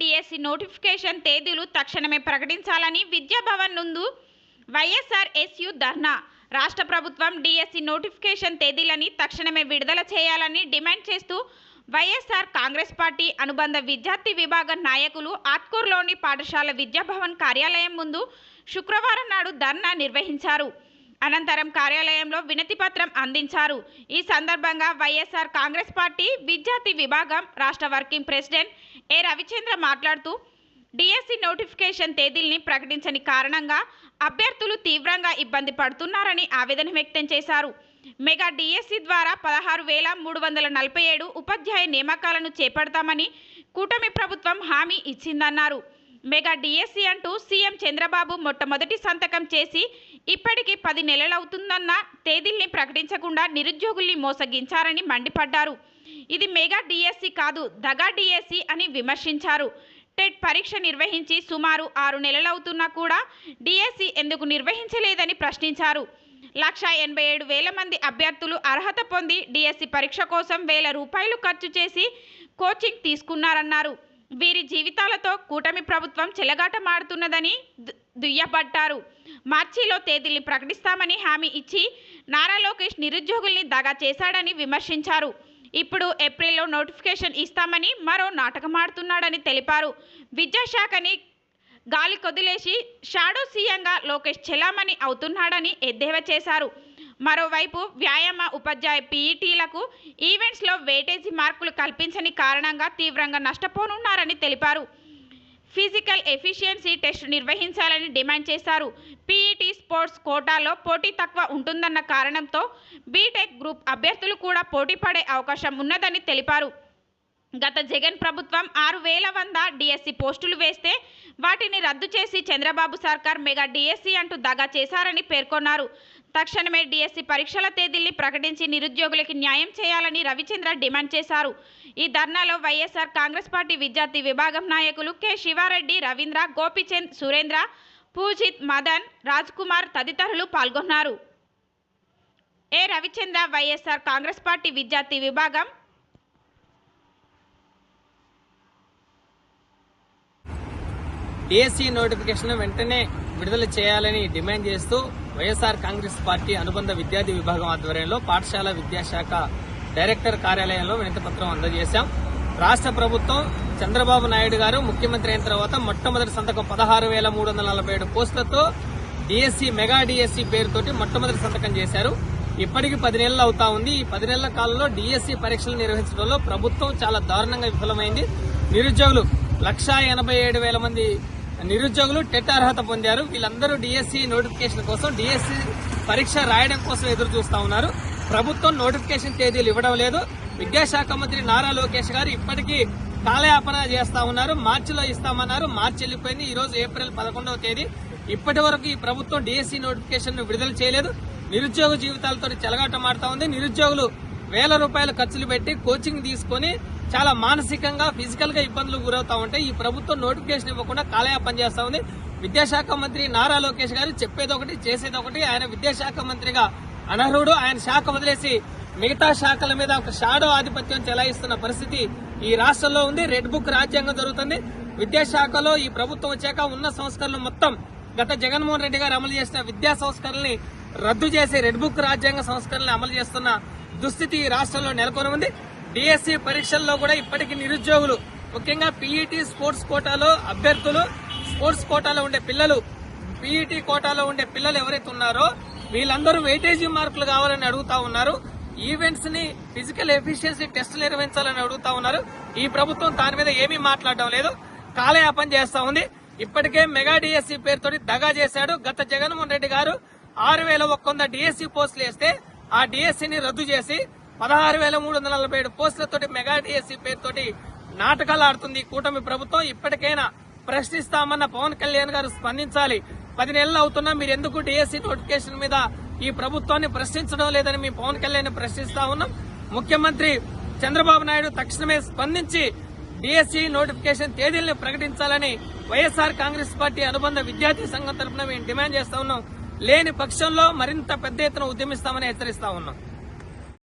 Tadepalli DSC notification తేదీలు తక్షణమే ప్రకటించాలని విద్యాభవన్ నుండి వైఎస్ఆర్ ఎస్యు ధర్నా రాష్ట్ర ప్రభుత్వం డిఎస్సి నోటిఫికేషన్ తేదీలని తక్షణమే విడుదల చేయాలని డిమాండ్ చేస్తూ వైఎస్ఆర్ కాంగ్రెస్ పార్టీ అనుబంధ విద్యార్థి విభాగం నాయకులు ఆత్కూరులోని పాఠశాల విద్యాభవన్ కార్యాలయం ముందు శుక్రవారం నాడు ధర్నా నిర్వహించారు. అనంతరం కార్యాలయంలో వినతిపత్రం అందించారు. ఈ సందర్భంగా వైఎస్ఆర్ కాంగ్రెస్ పార్టీ విద్యార్థి విభాగం రాష్ట్ర వర్కింగ్ ప్రెసిడెంట్ ఏ రవిచంద్ర మాట్లాడుతూ డిఎస్సి నోటిఫికేషన్ తేదీల్ని ప్రకటించని కారణంగా అభ్యర్థులు తీవ్రంగా ఇబ్బంది పడుతున్నారని ఆవేదన వ్యక్తం చేశారు. మెగా డిఎస్సి ద్వారా పదహారు వేల మూడు వందల నలభై ఏడు ఉపాధ్యాయ నియామకాలను చేపడతామని కూటమి ప్రభుత్వం హామీ ఇచ్చిందన్నారు. మెగా డిఎస్సి అంటూ సీఎం చంద్రబాబు మొట్టమొదటి సంతకం చేసి ఇప్పటికి పది నెలలవుతుందన్న తేదీల్ని ప్రకటించకుండా నిరుద్యోగుల్ని మోసగించారని మండిపడ్డారు. ఇది మెగా డిఎస్సి కాదు దగా డిఎస్సి అని విమర్శించారు. టెట్ పరీక్ష నిర్వహించి సుమారు ఆరు నెలలవుతున్నా కూడా డిఎస్సి ఎందుకు నిర్వహించలేదని ప్రశ్నించారు. లక్ష ఎనభై ఏడు వేల మంది అభ్యర్థులు అర్హత పొంది డిఎస్సి పరీక్ష కోసం వేల రూపాయలు ఖర్చు చేసి కోచింగ్ తీసుకున్నారన్నారు. వీరి జీవితాలతో కూటమి ప్రభుత్వం చెలగాటమాడుతున్నదని దు- దుయ్యబట్టారు. మార్చిలో తేదీని ప్రకటిస్తామని హామీ ఇచ్చి నారా లోకేష్ నిరుద్యోగుల్ని దగా చేశాడని విమర్శించారు. ఇప్పుడు ఏప్రిల్లో నోటిఫికేషన్ ఇస్తామని మరో నాటకమాడుతున్నాడని తెలిపారు. విద్యాశాఖని గాలి కొదిలేసి షాడో సీఎంగా లోకేష్ చెలామణి అవుతున్నాడని ఎద్దేవా చేశారు. మరోవైపు వ్యాయామ ఉపాధ్యాయ పీఈటీలకు ఈవెంట్స్లో వేటేజీ మార్కులు కల్పించని కారణంగా తీవ్రంగా నష్టపోనున్నారని తెలిపారు. ఫిజికల్ ఎఫిషియన్సీ టెస్ట్ నిర్వహించాలని డిమాండ్ చేశారు. పీఈటీ స్పోర్ట్స్ కోటాలో పోటీ తక్కువ ఉంటుందన్న కారణంతో బీటెక్ గ్రూప్ అభ్యర్థులు కూడా పోటీ పడే అవకాశం ఉన్నదని తెలిపారు. గత జగన్ ప్రభుత్వం ఆరు వేల వంద డిఎస్సి పోస్టులు వేస్తే వాటిని రద్దు చేసి చంద్రబాబు సర్కార్ మెగా డిఎస్సి అంటూ దగా చేశారని పేర్కొన్నారు. తక్షణమే డిఎస్సి పరీక్షల తేదీల్ని ప్రకటించి నిరుద్యోగులకి న్యాయం చేయాలని రవిచంద్ర డిమాండ్ చేశారు. ఈ ధర్నాలో వైఎస్ఆర్ కాంగ్రెస్ పార్టీ విద్యార్థి విభాగం నాయకులు కె శివారెడ్డి రవీంద్ర గోపిచంద్ సురేంద్ర పూజిత్ మదన్ రాజ్ కుమార్ తదితరులు పాల్గొన్నారు. A Ravichandra YSR Congress party విద్యార్థి విభాగం? డిఎస్సి నోటిఫికేషన్ వెంటనే విడుదల చేయాలని డిమాండ్ చేస్తూ వైఎస్ఆర్ కాంగ్రెస్ పార్టీ అనుబంధ విద్యార్థి విభాగం ఆధ్వర్యంలో పాఠశాల విద్యాశాఖ డైరెక్టర్ కార్యాలయంలో వినతిపత్రం అందజేశాం. రాష్ట్ర ప్రభుత్వం చంద్రబాబు నాయుడు గారు ముఖ్యమంత్రి అయిన తర్వాత మొట్టమొదటి సంతకం పదహారు వేల మూడు వందల నలభై ఏడు పోస్టులతో డిఎస్సీ మెగా డిఎస్సీ పేరుతోటి మొట్టమొదటి సంతకం చేశారు. ఇప్పటికి పది నెలలు అవుతా ఉంది. ఈ పది నెలల కాలంలో డిఎస్సీ పరీక్షలు నిర్వహించడంలో ప్రభుత్వం చాలా దారుణంగా విఫలమైంది. నిరుద్యోగులు లక్షా ఎనభై ఏడు వేల మంది నిరుద్యోగులు టెట్ అర్హత పొందారు. వీళ్ళందరూ డిఎస్సి నోటిఫికేషన్ కోసం డిఎస్సి పరీక్ష రాయడం కోసం ఎదురు చూస్తా ఉన్నారు. ప్రభుత్వం నోటిఫికేషన్ తేదీలు ఇవ్వడం లేదు. విద్యాశాఖ మంత్రి నారా లోకేష్ గారు ఇప్పటికీ కాలయాపన చేస్తా ఉన్నారు. మార్చిలో ఇస్తామన్నారు. మార్చి వెళ్ళిపోయింది. ఈ రోజు ఏప్రిల్ పదకొండవ తేదీ. ఇప్పటి వరకు ఈ ప్రభుత్వం డిఎస్సి నోటిఫికేషన్ విడుదల చేయలేదు. నిరుద్యోగ జీవితాలతో చెలగాటమాడుతా ఉంది. నిరుద్యోగులు వేల రూపాయలు ఖర్చులు పెట్టి కోచింగ్ తీసుకొని చాలా మానసికంగా ఫిజికల్గా ఇబ్బందులు గురవుతా ఉంటే ఈ ప్రభుత్వం నోటిఫికేషన్ ఇవ్వకుండా కాలయాపన చేస్తా ఉంది. విద్యాశాఖ మంత్రి నారా లోకేష్ గారు చెప్పేది ఒకటి చేసేది ఒకటి ఆయన విద్యాశాఖ మంత్రిగా అనర్హుడు. ఆయన శాఖ వదిలేసి మిగతా శాఖల మీద ఒక షాడో ఆధిపత్యం చెలాయిస్తున్న పరిస్థితి ఈ రాష్ట్రంలో ఉంది. రెడ్ బుక్ రాజ్యాంగం జరుగుతుంది. విద్యాశాఖలో ఈ ప్రభుత్వం వచ్చాక ఉన్న సంస్కరణలు మొత్తం గత జగన్మోహన్ రెడ్డి గారు అమలు చేసిన విద్యా సంస్కరణల్ని రద్దు చేసి రెడ్ బుక్ రాజ్యాంగ సంస్కరణలు అమలు చేస్తున్న దుస్థితి ఈ రాష్ట్రంలో నెలకొని ఉంది డిఎస్సి పరీక్షల్లో కూడా ఇప్పటికీ నిరుద్యోగులు ముఖ్యంగా పీఈటీ స్పోర్ట్స్ కోటాలో అభ్యర్థులు స్పోర్ట్స్ కోటాలో ఉండే పిల్లలు పీఈటీ కోటాలో ఉండే పిల్లలు ఎవరైతే ఉన్నారో వీళ్ళందరూ వెయిటేజీ మార్కులు కావాలని అడుగుతా ఉన్నారు. ఈవెంట్స్ని ఫిజికల్ ఎఫిషియన్సీ టెస్టులు నిర్వహించాలని అడుగుతా ఉన్నారు. ఈ ప్రభుత్వం దాని మీద ఏమీ మాట్లాడడం లేదు. కాలయాపన చేస్తా ఉంది. ఇప్పటికే మెగా డిఎస్సీ పేరుతోటి దగా చేశాడు గత జగన్మోహన్ రెడ్డి గారు. ఆరు వేల ఒక్క వంద డిఎస్సి పోస్టులు వేస్తే ఆ డిఎస్సిని రద్దు చేసి పదహారు వేల మూడు వందల నలభై ఏడు పోస్టులతోటి మెగా డిఎస్సి పేరుతోటి నాటకాలు ఆడుతుంది కూటమి ప్రభుత్వం. ఇప్పటికైనా ప్రశ్నిస్తామన్న పవన్ కళ్యాణ్ గారు స్పందించాలి. పది నెలలు అవుతున్నా మీరు ఎందుకు డిఎస్సి నోటిఫికేషన్ మీద ఈ ప్రభుత్వాన్ని ప్రశ్నించడం లేదని మేము పవన్ కళ్యాణ్ ప్రశ్నిస్తా ఉన్నాం. ముఖ్యమంత్రి చంద్రబాబు నాయుడు తక్షణమే స్పందించి డిఎస్సి నోటిఫికేషన్ తేదీలను ప్రకటించాలని వైఎస్ఆర్ కాంగ్రెస్ పార్టీ అనుబంధ విద్యార్థి సంఘం తరఫున మేము డిమాండ్ చేస్తా ఉన్నాం. లేని పక్షంలో మరింత పెద్ద ఎత్తున ఉద్యమిస్తామని హెచ్చరిస్తా ఉన్నాం.